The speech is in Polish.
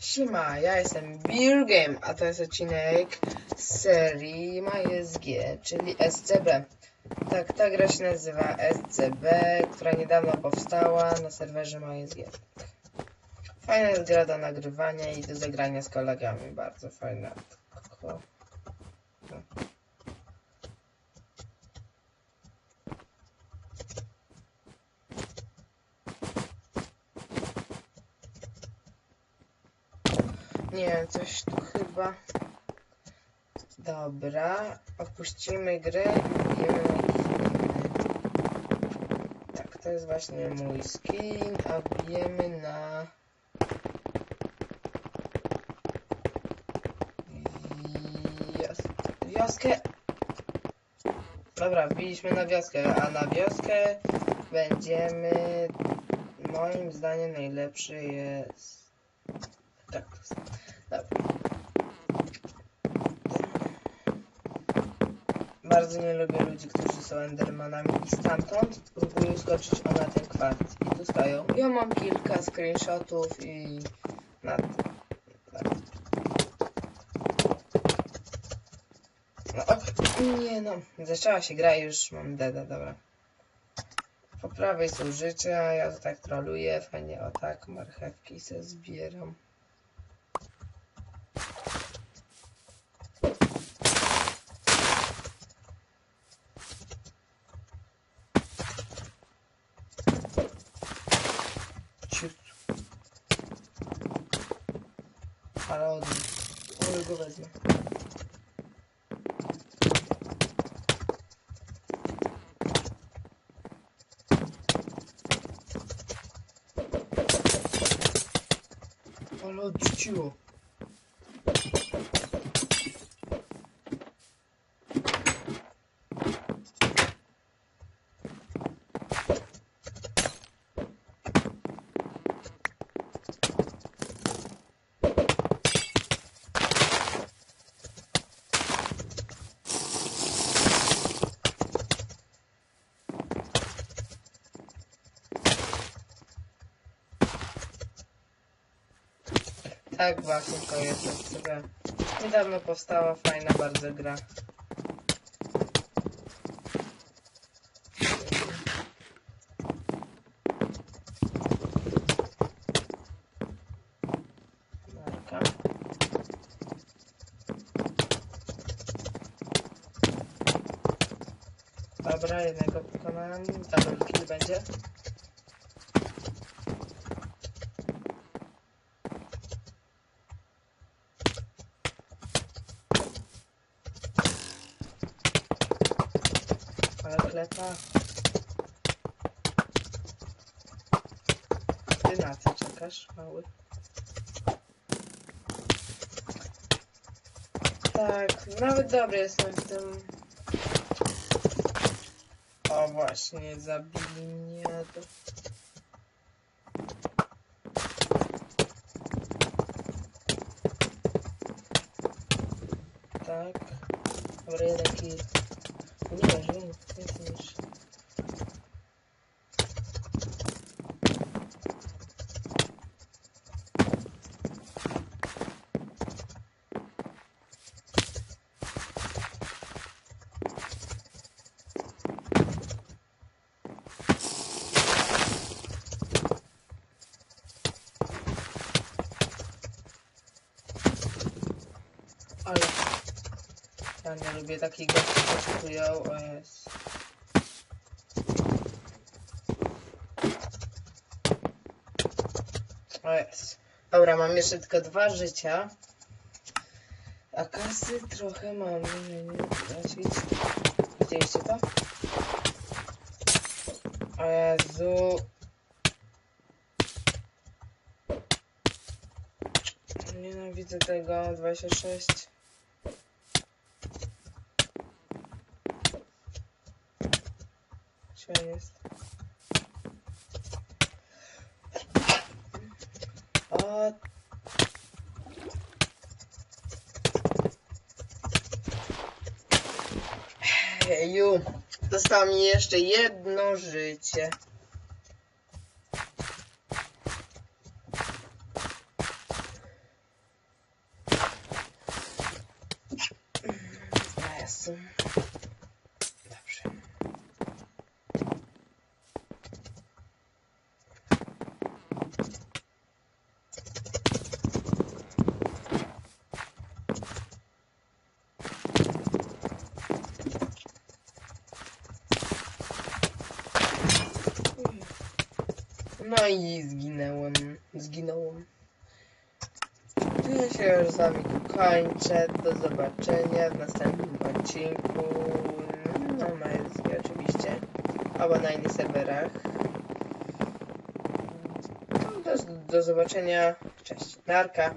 Siema, ja jestem Beer Game, a to jest odcinek serii MySG, czyli SCB. Tak, ta gra się nazywa SCB, która niedawno powstała na serwerze MySG. Fajna jest gra do nagrywania i do zagrania z kolegami, bardzo fajna. Tylko... Nie coś tu chyba... Dobra, opuścimy grę i. Tak, to jest właśnie mój skin, a bijemy na... Wios... Wioskę! Dobra, wbiliśmy na wioskę, a na wioskę będziemy... Moim zdaniem najlepszy jest... Tak, dobra. Bardzo nie lubię ludzi, którzy są endermanami i stamtąd próbuję skoczyć o na ten kwarc. I tu stoją. Ja mam kilka screenshotów i na tym. No ok, nie no, zaczęła się gra i już mam deda, dobra. Po prawej są życia, ja to tak troluję, fajnie, o tak, marchewki se zbieram. Od... Ale go wezmę. Ale odrzuciło. Tak właśnie to jest SCB. Niedawno powstała fajna bardzo gra. Dobra, jednego pokonałem. Double kill będzie. Ale klepa. Ty na co czekasz, mały? Tak, nawet dobry jestem w tym. O właśnie, zabili mnie. To... Tak. Dobra, jeden kill. Nie, że nie, nie niż. Ale ja nie lubię takich gości, co czują, o jest. O jest. Dobra, mam jeszcze tylko dwa życia. A kasy trochę mam. Widzieliście to? O Jezu. Nienawidzę tego. 26. Cicho jest. A... Heju, mi jeszcze jedno życie. Awesome. No i zginęłem. Zginąłem. Ja się już z wami tu kończę. Do zobaczenia w następnym odcinku. No, na MSG oczywiście. Albo na innych serwerach. No, Do, do zobaczenia. Cześć. Narka.